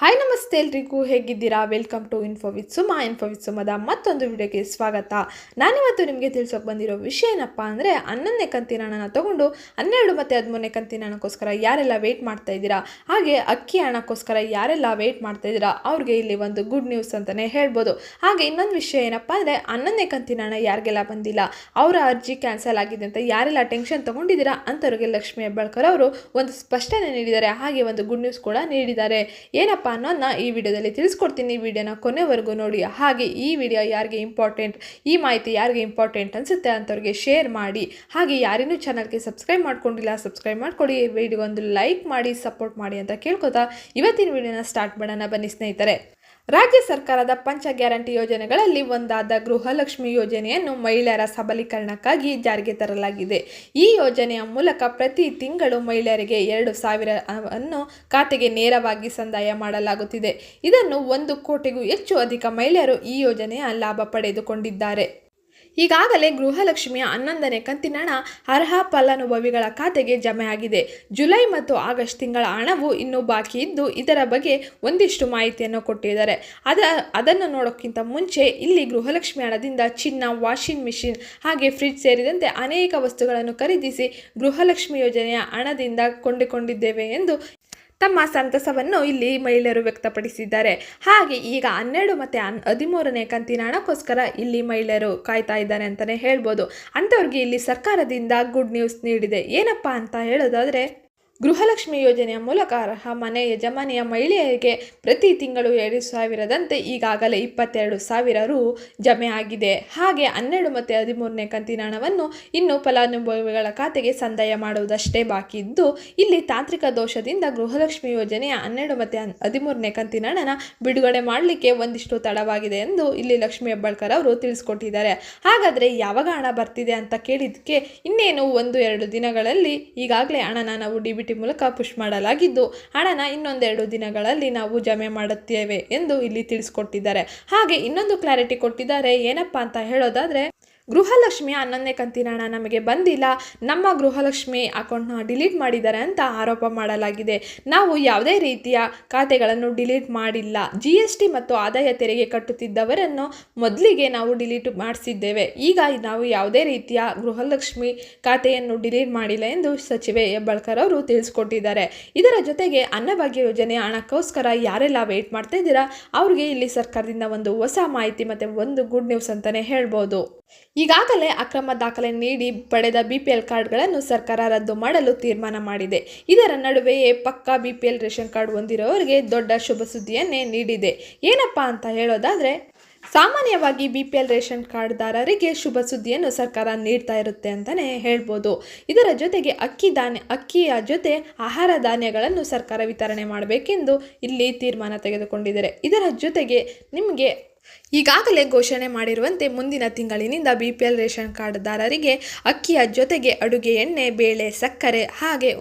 Hi ನಮಸ್ತೆ ಎಲ್ರಿಗೂ ಹೇಗಿದ್ದೀರಾ? Welcome to info with Suma info with ಸುಮದ ಮತ್ತೊಂದು ವಿಡಿಯೋಗೆ ಸ್ವಾಗತ. ನಾನಿವತ್ತು ನಿಮಗೆ ತಿಳಿಸೋಕೆ ಬಂದಿರೋ ವಿಷಯ ಏನಪ್ಪ ಅಂದರೆ, ಹನ್ನೊಂದನೇ ಕಂತಿನ ಹಣನ ತಗೊಂಡು, ಹನ್ನೆರಡು ಮತ್ತು ಹದಿಮೂರನೇ ಕಂತಿನ ಹಣಕ್ಕೋಸ್ಕರ ಯಾರೆಲ್ಲ ವೆಯ್ಟ್ ಮಾಡ್ತಾ ಇದ್ದೀರಾ? ಹಾಗೆ ಅಕ್ಕಿ ಹಣಕ್ಕೋಸ್ಕರ ಯಾರೆಲ್ಲ ವೆಯ್ಟ್ ಮಾಡ್ತಾ ಇದ್ದೀರಾ? ಅವ್ರಿಗೆ ಇಲ್ಲಿ ಒಂದು ಗುಡ್ ನ್ಯೂಸ್ ಅಂತಲೇ ಹೇಳ್ಬೋದು. ಹಾಗೆ ಇನ್ನೊಂದು ವಿಷಯ ಏನಪ್ಪ ಅಂದರೆ, ಹನ್ನೊಂದನೇ ಕಂತಿನ ಹಣ ಯಾರಿಗೆಲ್ಲ ಬಂದಿಲ್ಲ? ಅವರ ಅರ್ಜಿ ಕ್ಯಾನ್ಸಲ್ ಆಗಿದೆ ಅಂತ ಯಾರೆಲ್ಲ ಟೆನ್ಷನ್ ತೊಗೊಂಡಿದ್ದೀರಾ? ಅಂಥವ್ರಿಗೆ ಲಕ್ಷ್ಮೀ ಹೆಬ್ಬಾಳ್ಕರ್ ಅವರು ಒಂದು ಸ್ಪಷ್ಟನೆ ನೀಡಿದ್ದಾರೆ. ಹಾಗೆ ಒಂದು ಗುಡ್ ನ್ಯೂಸ್ ಕೂಡ ನೀಡಿದ್ದಾರೆ. ಏನಪ್ಪ ಅನ್ನೋದನ್ನ ಈ ವಿಡಿಯೋದಲ್ಲಿ ತಿಳಿಸ್ಕೊಡ್ತೀನಿ. ಈ ವಿಡಿಯೋನ ಕೊನೆವರೆಗೂ ನೋಡಿ. ಹಾಗೆ ಈ ವಿಡಿಯೋ ಯಾರಿಗೆ ಇಂಪಾರ್ಟೆಂಟ್ ಈ ಮಾಹಿತಿ ಯಾರಿಗೆ ಇಂಪಾರ್ಟೆಂಟ್ ಅನಿಸುತ್ತೆ ಅಂಥವ್ರಿಗೆ ಶೇರ್ ಮಾಡಿ. ಹಾಗೆ ಯಾರಿನೂ ಚಾನಲ್ಗೆ ಸಬ್ಸ್ಕ್ರೈಬ್ ಮಾಡ್ಕೊಂಡಿಲ್ಲ ಸಬ್ಸ್ಕ್ರೈಬ್ ಮಾಡಿಕೊಡಿ. ವಿಡಿಯೋ ಒಂದು ಲೈಕ್ ಮಾಡಿ ಸಪೋರ್ಟ್ ಮಾಡಿ ಅಂತ ಕೇಳ್ಕೊತಾ ಇವತ್ತಿನ ವಿಡಿಯೋನ ಸ್ಟಾರ್ಟ್ ಮಾಡೋಣ ಬನ್ನಿ ಸ್ನೇಹಿತರೆ. ರಾಜ್ಯ ಸರ್ಕಾರದ ಪಂಚ ಗ್ಯಾರಂಟಿ ಯೋಜನೆಗಳಲ್ಲಿ ಒಂದಾದ ಗೃಹಲಕ್ಷ್ಮಿ ಯೋಜನೆಯನ್ನು ಮಹಿಳೆಯರ ಸಬಲೀಕರಣಕ್ಕಾಗಿ ಜಾರಿಗೆ ತರಲಾಗಿದೆ. ಈ ಯೋಜನೆಯ ಮೂಲಕ ಪ್ರತಿ ತಿಂಗಳು ಮಹಿಳೆಯರಿಗೆ ಎರಡು ಸಾವಿರ ಅನ್ನು ಖಾತೆಗೆ ನೇರವಾಗಿ ಸಂದಾಯ ಮಾಡಲಾಗುತ್ತಿದೆ. ಇದನ್ನು ಒಂದು ಕೋಟಿಗೂ ಹೆಚ್ಚು ಅಧಿಕ ಮಹಿಳೆಯರು ಈ ಯೋಜನೆಯ ಲಾಭ ಪಡೆದುಕೊಂಡಿದ್ದಾರೆ. ಈಗಾಗಲೇ ಗೃಹಲಕ್ಷ್ಮಿಯ ಹನ್ನೊಂದನೇ ಕಂತಿನ ಹಣ ಅರ್ಹ ಫಲಾನುಭವಿಗಳ ಖಾತೆಗೆ ಜಮೆಯಾಗಿದೆ. ಜುಲೈ ಮತ್ತು ಆಗಸ್ಟ್ ತಿಂಗಳ ಹಣವು ಇನ್ನೂ ಬಾಕಿ ಇದ್ದು, ಇದರ ಬಗ್ಗೆ ಒಂದಿಷ್ಟು ಮಾಹಿತಿಯನ್ನು ಕೊಟ್ಟಿದ್ದಾರೆ. ಅದ, ಅದನ್ನು ನೋಡೋಕ್ಕಿಂತ ಮುಂಚೆ ಇಲ್ಲಿ ಗೃಹಲಕ್ಷ್ಮಿ ಹಣದಿಂದ ಚಿನ್ನ, ವಾಷಿಂಗ್ ಮಿಷಿನ್ ಹಾಗೆ ಫ್ರಿಡ್ಜ್ ಸೇರಿದಂತೆ ಅನೇಕ ವಸ್ತುಗಳನ್ನು ಖರೀದಿಸಿ ಗೃಹಲಕ್ಷ್ಮಿ ಯೋಜನೆಯ ಹಣದಿಂದ ಕೊಂಡುಕೊಂಡಿದ್ದೇವೆ ಎಂದು ತಮ್ಮ ಸಂತಸವನ್ನು ಇಲ್ಲಿ ಮಹಿಳೆಯರು ವ್ಯಕ್ತಪಡಿಸಿದ್ದಾರೆ. ಹಾಗೆ ಈಗ ಹನ್ನೆರಡು ಮತ್ತು ಹನ್ ಹದಿಮೂರನೇ ಕಂತಿನ ಹಣಕ್ಕೋಸ್ಕರ ಇಲ್ಲಿ ಮಹಿಳೆಯರು ಕಾಯ್ತಾ ಇದ್ದಾರೆ ಅಂತಲೇ ಹೇಳ್ಬೋದು. ಅಂಥವ್ರಿಗೆ ಇಲ್ಲಿ ಸರ್ಕಾರದಿಂದ ಗುಡ್ ನ್ಯೂಸ್ ನೀಡಿದೆ. ಏನಪ್ಪ ಅಂತ ಹೇಳೋದಾದರೆ ಗೃಹಲಕ್ಷ್ಮಿ ಯೋಜನೆಯ ಮೂಲಕ ಅರ್ಹ ಮನೆ ಯಜಮಾನಿಯ ಮಹಿಳೆಯರಿಗೆ ಪ್ರತಿ ತಿಂಗಳು ಎರಡು ಸಾವಿರದಂತೆ ಈಗಾಗಲೇ ಇಪ್ಪತ್ತೆರಡು ಸಾವಿರ ರು ಜಮೆ ಆಗಿದೆ. ಹಾಗೆ ಹನ್ನೆರಡು ಮತ್ತು ಹದಿಮೂರನೇ ಕಂತಿನ ಹಣವನ್ನು ಇನ್ನು ಫಲಾನುಭವಿಗಳ ಖಾತೆಗೆ ಸಂದಾಯ ಮಾಡುವುದಷ್ಟೇ ಬಾಕಿ ಇದ್ದು, ಇಲ್ಲಿ ತಾಂತ್ರಿಕ ದೋಷದಿಂದ ಗೃಹಲಕ್ಷ್ಮಿ ಯೋಜನೆಯ ಹನ್ನೆರಡು ಮತ್ತು ಹದಿಮೂರನೇ ಕಂತಿನ ಹಣನ ಬಿಡುಗಡೆ ಮಾಡಲಿಕ್ಕೆ ಒಂದಿಷ್ಟು ತಡವಾಗಿದೆ ಎಂದು ಇಲ್ಲಿ ಲಕ್ಷ್ಮಿ ಹೆಬ್ಬಾಳ್ಕರ್ ಅವರು ತಿಳಿಸ್ಕೊಟ್ಟಿದ್ದಾರೆ. ಹಾಗಾದರೆ ಯಾವಾಗ ಹಣ ಬರ್ತಿದೆ ಅಂತ ಕೇಳಿದ್ದಕ್ಕೆ ಇನ್ನೇನು ಒಂದು ಎರಡು ದಿನಗಳಲ್ಲಿ ಈಗಾಗಲೇ ಹಣನ ನಾವು ಡಿ ಬಿ ಟಿ ಮೂಲಕ ಪುಷ್ ಮಾಡಲಾಗಿದ್ದು, ಹಣನ ಇನ್ನೊಂದೆರಡು ದಿನಗಳಲ್ಲಿ ನಾವು ಜಮೆ ಮಾಡುತ್ತೇವೆ ಎಂದು ಇಲ್ಲಿ ತಿಳಿಸ್ಕೊಟ್ಟಿದ್ದಾರೆ. ಹಾಗೆ ಇನ್ನೊಂದು ಕ್ಲಾರಿಟಿ ಕೊಟ್ಟಿದ್ದಾರೆ ಏನಪ್ಪಾ ಅಂತ ಹೇಳೋದಾದರೆ ಗೃಹಲಕ್ಷ್ಮಿ ಹನ್ನೊಂದನೇ ಕಂತಿನ ಹಣ ನಮಗೆ ಬಂದಿಲ್ಲ. ನಮ್ಮ ಗೃಹಲಕ್ಷ್ಮಿ ಅಕೌಂಟ್ನ ಡಿಲೀಟ್ ಮಾಡಿದ್ದಾರೆ ಅಂತ ಆರೋಪ ಮಾಡಲಾಗಿದೆ. ನಾವು ಯಾವುದೇ ರೀತಿಯ ಖಾತೆಗಳನ್ನು ಡಿಲೀಟ್ ಮಾಡಿಲ್ಲ. ಜಿ ಎಸ್ ಟಿ ಮತ್ತು ಆದಾಯ ತೆರಿಗೆ ಕಟ್ಟುತ್ತಿದ್ದವರನ್ನು ಮೊದಲಿಗೆ ನಾವು ಡಿಲೀಟ್ ಮಾಡಿಸಿದ್ದೇವೆ. ಈಗ ನಾವು ಯಾವುದೇ ರೀತಿಯ ಗೃಹಲಕ್ಷ್ಮಿ ಖಾತೆಯನ್ನು ಡಿಲೀಟ್ ಮಾಡಿಲ್ಲ ಎಂದು ಸಚಿವೆ ಹೆಬ್ಬಾಳ್ಕರ್ ಅವರು ತಿಳಿಸ್ಕೊಟ್ಟಿದ್ದಾರೆ. ಇದರ ಜೊತೆಗೆ ಅನ್ನಭಾಗ್ಯ ಯೋಜನೆ ಹಣಕ್ಕೋಸ್ಕರ ಯಾರೆಲ್ಲ ವೆಯ್ಟ್ ಮಾಡ್ತಾ ಇದ್ದೀರಾ, ಅವ್ರಿಗೆ ಇಲ್ಲಿ ಸರ್ಕಾರದಿಂದ ಒಂದು ಹೊಸ ಮಾಹಿತಿ ಮತ್ತು ಒಂದು ಗುಡ್ ನ್ಯೂಸ್ ಅಂತಲೇ ಹೇಳ್ಬೋದು. ಈಗಾಗಲೇ ಅಕ್ರಮ ದಾಖಲೆ ನೀಡಿ ಪಡೆದ ಬಿಪಿಎಲ್ ಕಾರ್ಡ್ಗಳನ್ನು ಸರ್ಕಾರ ರದ್ದು ಮಾಡಲು ತೀರ್ಮಾನ ಮಾಡಿದೆ. ಇದರ ನಡುವೆಯೇ ಪಕ್ಕಾ ಬಿಪಿಎಲ್ ರೇಷನ್ ಕಾರ್ಡ್ ಹೊಂದಿರೋರಿಗೆ ದೊಡ್ಡ ಶುಭ ಸುದ್ದಿಯನ್ನೇ ನೀಡಿದೆ. ಏನಪ್ಪ ಅಂತ ಹೇಳೋದಾದರೆ, ಸಾಮಾನ್ಯವಾಗಿ ಬಿ ಪಿ ಎಲ್ ರೇಷನ್ ಕಾರ್ಡ್ದಾರರಿಗೆ ಶುಭ ಸುದ್ದಿಯನ್ನು ಸರ್ಕಾರ ನೀಡ್ತಾ ಇರುತ್ತೆ ಅಂತಲೇ ಹೇಳ್ಬೋದು. ಇದರ ಜೊತೆಗೆ ಅಕ್ಕಿ ಧಾನ್ಯ, ಅಕ್ಕಿಯ ಜೊತೆ ಆಹಾರ ಧಾನ್ಯಗಳನ್ನು ಸರ್ಕಾರ ವಿತರಣೆ ಮಾಡಬೇಕೆಂದು ಇಲ್ಲಿ ತೀರ್ಮಾನ ತೆಗೆದುಕೊಂಡಿದ್ದಾರೆ. ಇದರ ಜೊತೆಗೆ ನಿಮಗೆ ಈಗಾಗಲೇ ಘೋಷಣೆ ಮಾಡಿರುವಂತೆ ಮುಂದಿನ ತಿಂಗಳಿನಿಂದ ಬಿ ಪಿ ಎಲ್ ರೇಷನ್ ಕಾರ್ಡ್ದಾರರಿಗೆ ಅಕ್ಕಿಯ ಜೊತೆಗೆ ಅಡುಗೆ ಎಣ್ಣೆ, ಬೇಳೆ, ಸಕ್ಕರೆ ಹಾಗೆ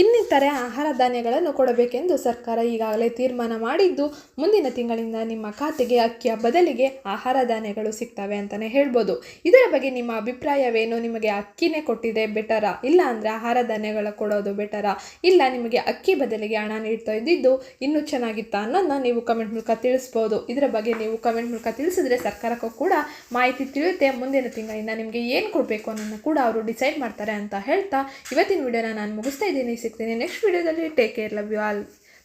ಇನ್ನಿತರೆ ಆಹಾರ ಧಾನ್ಯಗಳನ್ನು ಕೊಡಬೇಕೆಂದು ಸರ್ಕಾರ ಈಗಾಗಲೇ ತೀರ್ಮಾನ ಮಾಡಿದ್ದು. ಮುಂದಿನ ತಿಂಗಳಿಂದ ನಿಮ್ಮ ಖಾತೆಗೆ ಅಕ್ಕಿಯ ಬದಲಿಗೆ ಆಹಾರ ಧಾನ್ಯಗಳು ಸಿಗ್ತವೆ ಅಂತಲೇ ಹೇಳ್ಬೋದು. ಇದರ ಬಗ್ಗೆ ನಿಮ್ಮ ಅಭಿಪ್ರಾಯವೇನು? ನಿಮಗೆ ಅಕ್ಕಿನೇ ಕೊಟ್ಟಿದೆ ಬೆಟರಾ? ಇಲ್ಲ ಅಂದರೆ ಆಹಾರ ಧಾನ್ಯಗಳ ಕೊಡೋದು ಬೆಟರಾ? ಇಲ್ಲ ನಿಮಗೆ ಅಕ್ಕಿ ಬದಲಿಗೆ ಹಣ ನೀಡ್ತಾ ಇದ್ದಿದ್ದು ಇನ್ನೂ ಚೆನ್ನಾಗಿತ್ತಾ ಅನ್ನೋದನ್ನ ನೀವು ಕಮೆಂಟ್ ಮೂಲಕ ತಿಳಿಸ್ಬೋದು. ಇದರ ಬಗ್ಗೆ ನೀವು ಕಮೆಂಟ್ ಮೂಲಕ ತಿಳಿಸಿದ್ರೆ ಸರ್ಕಾರಕ್ಕೂ ಕೂಡ ಮಾಹಿತಿ ತಿಳಿಯುತ್ತೆ. ಮುಂದಿನ ತಿಂಗಳಿಂದ ನಿಮಗೆ ಏನು ಕೊಡಬೇಕು ಅನ್ನೋದನ್ನು ಕೂಡ ಅವರು ಡಿಸೈಡ್ ಮಾಡ್ತಾರೆ ಅಂತ ಹೇಳ್ತಾ ಇವತ್ತಿನ ವಿಡಿಯೋನ ನಾನು ಮುಗಿಸ್ತಾ ಇದ್ದೀನಿ. ಸಿಗ್ತೀನಿ. ನೆಕ್ಸ್ಟ್ ವೀಡಿಯೋದಲ್ಲಿ take care love you all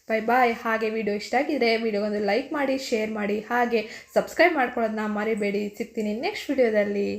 bye bye ಹಾಗೆ ವಿಡಿಯೋ ಇಷ್ಟ ಆಗಿದ್ರೆ ವಿಡಿಯೋಗೊಂದು ಲೈಕ್ ಮಾಡಿ ಶೇರ್ ಮಾಡಿ, ಹಾಗೆ ಸಬ್ಸ್ಕ್ರೈಬ್ ಮಾಡ್ಕೊಳ್ಳೋದನ್ನ ಮರಿಬೇಡಿ. ಸಿಗ್ತೀನಿ ನೆಕ್ಸ್ಟ್ ವಿಡಿಯೋದಲ್ಲಿ